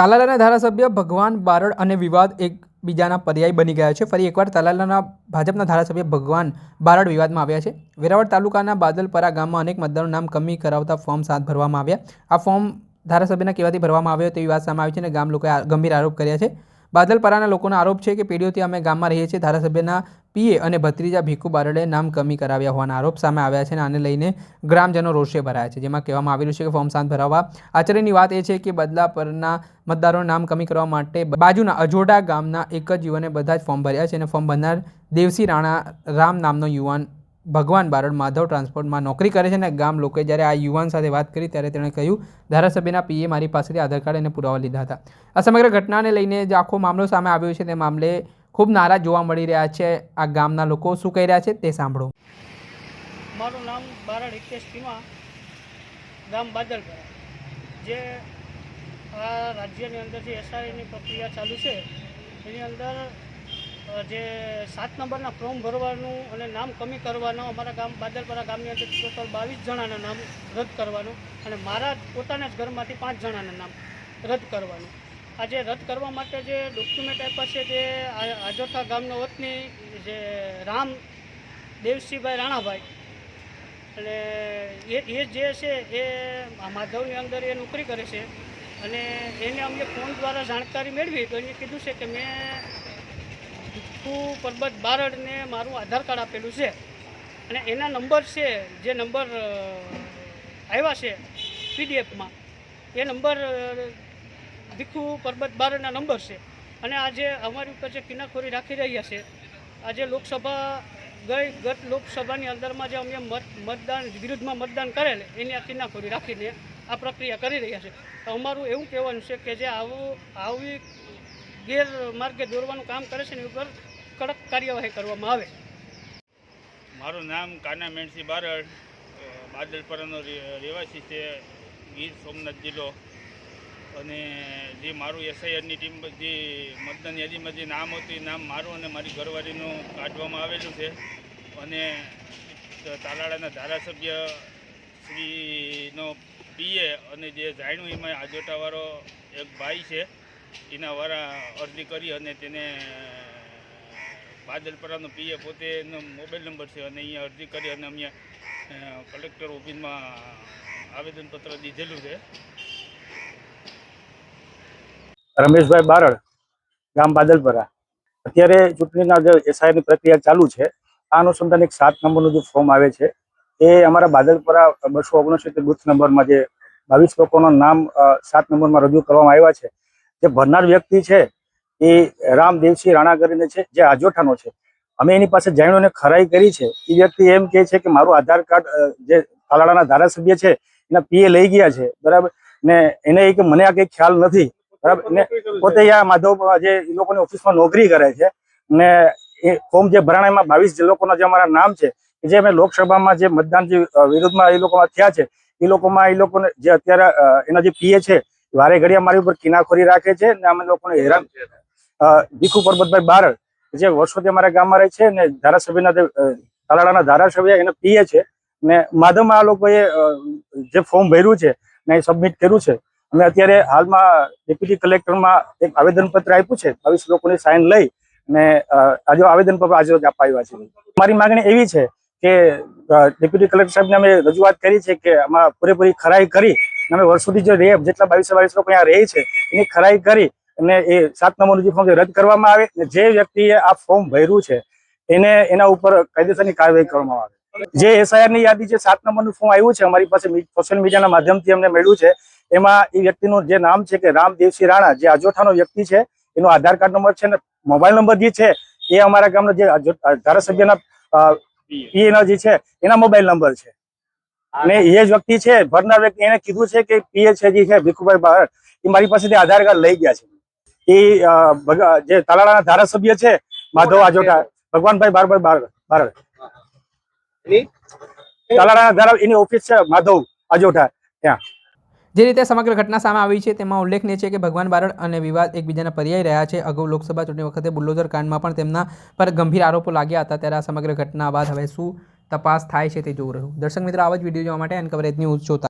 તાલાલાના ધારાસભ્ય ભગવાન બારડ અને વિવાદ એકબીજાના પર્યાય બની ગયા છે. ફરી એકવાર તાલાલાના ભાજપના ધારાસભ્ય ભગવાન બારડ વિવાદમાં આવ્યા છે. વેરાવળ તાલુકાના બાદલપરા ગામમાં અનેક મતદારોનું નામ કમી કરાવતા ફોર્મ સાથ ભરવામાં આવ્યા. આ ફોર્મ ધારાસભ્યના કહેવાથી ભરવામાં આવ્યો તેવી વાત સામે આવી છે અને ગામ લોકોએ ગંભીર આરોપ કર્યા છે. બાદલપરાના લોકોનો આરોપ છે કે પેઢીઓથી અમે ગામમાં રહીએ છીએ. ધારાસભ્યના પીએ અને ભત્રીજા ભીખુ બારડે નામ કમી કરાવ્યા હોવાના આરોપ સામે આવ્યા છે અને આને લઈને ગ્રામજનો રોષે ભરાયા છે. જેમાં કહેવામાં આવેલું છે કે ફોર્મ સાત ભરાવવા આશ્ચર્યની વાત એ છે કે બદલા પરના મતદારોના નામ કમી કરવા માટે બાજુના અજોડા ગામના એક જ યુવાને બધા જ ફોર્મ ભર્યા છે અને ફોર્મ ભરનાર દેવસી રાણા રામ નામનો યુવાન ભગવાન બારડ માધવ ટ્રાન્સપોર્ટમાં નોકરી કરે છે અને ગામ લોકોએ જ્યારે આ યુવાન સાથે વાત કરી ત્યારે તેણે કહ્યું, ધારાસભ્યના પીએ મારી પાસેથી આધાર કાર્ડ અને પુરાવા લીધા હતા. આ સમગ્ર ઘટનાને લઈને જે આખો મામલો સામે આવ્યો છે તે મામલે ખૂબ નારાજ જોવા મળી રહ્યા છે આ ગામના લોકો. શું કહી રહ્યા છે તે સાંભળો. મારું નામ બારડ ગામ બાદલપરા. જે આ રાજ્યની અંદર જે એસઆઈની પ્રક્રિયા ચાલુ છે, એની અંદર જે સાત નંબરના ફોર્મ ભરવાનું અને નામ કમી કરવાનો, અમારા ગામ, બાદલપરા ગામની અંદર ટોટલ બાવીસ જણાના નામ રદ કરવાનું અને મારા પોતાના જ ઘરમાંથી પાંચ જણાના નામ રદ કરવાનું. આજે રદ કરવા માટે જે ડોક્યુમેન્ટ આપ્યા છે તે આ- આજોઠા ગામનો વતની જે રામ દેવસિંહભાઈ રાણાભાઈ. અને એ એ જે છે એ માધવની અંદર એ નોકરી કરે છે અને એને અમને ફોન દ્વારા જાણકારી મેળવી, તો એને કીધું છે કે મેં ભીખુ પરબત બારડને મારું આધાર કાર્ડ આપેલું છે. અને એના નંબર છે, જે નંબર આવ્યા છે પીડીએફમાં, એ નંબર ભીખુ પરબત બારડના નંબર છે. અને આજે અમારી ઉપર જે કિનાખોરી રાખી રહ્યા છે આજે લોકસભા ગઈ ગત લોકસભાની અંદરમાં જે અમે મત, મતદાન, વિરુદ્ધમાં મતદાન કરેલ, એની આ કિનાખોરી રાખીને આ પ્રક્રિયા કરી રહ્યા છે. અમારું એવું કહેવાનું છે કે જે આવું, આવી ગેરમાર્ગે દોરવાનું કામ કરે છે એની ઉપર કડક કાર્યવાહી કરવામાં આવે. મારું નામ કાના મેણસી બારડ બાદલપરાનો રહેવાસી છે, ગીર સોમનાથ જિલ્લો. અને જે મારું એસઆઈઆરની ટીમ, જે મતદાન યાદીમાં જે નામ હતું, એ નામ મારું અને મારી ઘરવાળીનું કાઢવામાં આવેલું છે. અને તાલાળાના ધારાસભ્ય શ્રીનો પીએ અને જે જાણ્યું એમાં આજોટાવાળો એક ભાઈ છે. એના વાળા અરજી કરી અને તેને બાદલપરાનો પીએ પોતે એનો મોબાઈલ નંબર છે અને અહીંયા અરજી કરી અને અમે કલેક્ટર ઓફિસમાં આવેદનપત્ર દીધેલું છે. રમેશભાઈ બારડ, ગામ બાદલપરા. અત્યારે ચૂંટણીના જે એસઆઈની પ્રક્રિયા ચાલુ છે, આ અનુસંધાન એક સાત નંબરનું જે ફોર્મ આવે છે, એ અમારા બાદલપરા બસો ઓગણસિત્તેર બુથ નંબરમાં જે બાવીસ લોકોનું નામ સાત નંબરમાં રજૂ કરવામાં આવ્યા છે. જે ભરનાર વ્યક્તિ છે, એ રામદેવસિંહ રાણા કરીને છે, જે આજોઠાનો છે. અમે એની પાસે જાણ્યું અને ખરાઈ કરી છે. એ વ્યક્તિ એમ કહે છે કે મારું આધાર કાર્ડ જે તાલાળાના ધારાસભ્ય છે, એના પીએ લઈ ગયા છે. બરાબર? ને એને એ કે મને આ કંઈ ખ્યાલ નથી. બરાબર? ને પોતે આ માધવ જે એ લોકોની ઓફિસમાં નોકરી કરે છે, ને એ ફોર્મ જે ભરાણા એમાં બાવીસ જે લોકોના જે અમારા નામ છે જે અમે લોકસભામાં જે મતદાન જે વિરોધમાં એ લોકોમાં થયા છે, એ લોકોમાં એ લોકોને જે અત્યારે એના જે પીએ છે વારે ઘડી અમારી ઉપર કિનાખોરી રાખે છે ને અમે લોકોને હેરાન ભીખુ પરબતભાઈ બારડ, જે વર્ષોથી અમારા ગામમાં રહે છે ને ધારાસભ્યના જે ધારાસભ્ય એને પીએ છે ને માધવમાં આ લોકોએ જે ફોર્મ ભર્યું છે ને એ સબમિટ કર્યું છે. અમે અત્યારે હાલમાં ડેપ્યુટી કલેક્ટરમાં એક આવેદનપત્ર આપ્યું છે, બાવીસ લોકોની સાઇન લઈ ને આજે આવેદનપત્ર આજે રોજ અપાવ્યા છે. મારી માગણી એવી છે કે ડેપ્યુટી કલેક્ટર સાહેબને અમે રજૂઆત કરી છે કે આમાં પૂરેપૂરી ખરાઈ કરી અને અમે વર્ષોથી જે રેપ જેટલા બાવીસ બાવીસ લોકો અહીંયા રહે છે, એની ખરાઈ કરી અને એ સાત નંબરનું જે ફોર્મ રદ કરવામાં આવે અને જે વ્યક્તિએ આ ફોર્મ ભર્યું છે, એને એના ઉપર કાયદેસરની કાર્યવાહી કરવામાં આવે. જે એસઆઈઆરની યાદી છે સાત નંબરનું ફોર્મ આવ્યું છે, અમારી પાસે સોશિયલ મીડિયાના માધ્યમથી અમને મળ્યું છે, એમાં એ વ્યક્તિનું જે નામ છે કે રામ દેવસિંહ રાણા, જે આજોઠાનો વ્યક્તિ છે, એનો આધાર કાર્ડ નંબર છે અને મોબાઈલ નંબર જે છે, એ અમારા ગામના જે ધારાસભ્યના પીએના જે છે, એના મોબાઈલ નંબર છે. અને એ જ વ્યક્તિ છે ભરનાર વ્યક્તિ એને કીધું છે કે પીએ છે જે છે ભીખુભાઈ બાર એ મારી પાસેથી આધાર કાર્ડ લઈ ગયા છે. એ જે તાલાળાના ધારાસભ્ય છે માધવ આજોટા ભગવાનભાઈ બારભાઈ બાર બારડ. તાલાળાના ધારા એની ઓફિસ છે માધવ આજોટા ત્યાં. જે રીતે સમગ્ર ઘટના સામે આવી છે તેમાં ઉલ્લેખનીય છે કે ભગવાન બારડ અને વિવાદ એકબીજાના પર્યાય રહ્યા છે. અગાઉ લોકસભા ચૂંટણી વખતે બુલ્ડોઝર કાંડમાં પણ તેમના પર ગંભીર આરોપો લાગ્યા હતા. ત્યારે આ સમગ્ર ઘટના બાદ હવે શું તપાસ થાય છે તે જોવું રહ્યું. દર્શક મિત્રો, આવા જ વીડિયો જોવા માટે એન કવરેજ ન્યૂઝ જોતા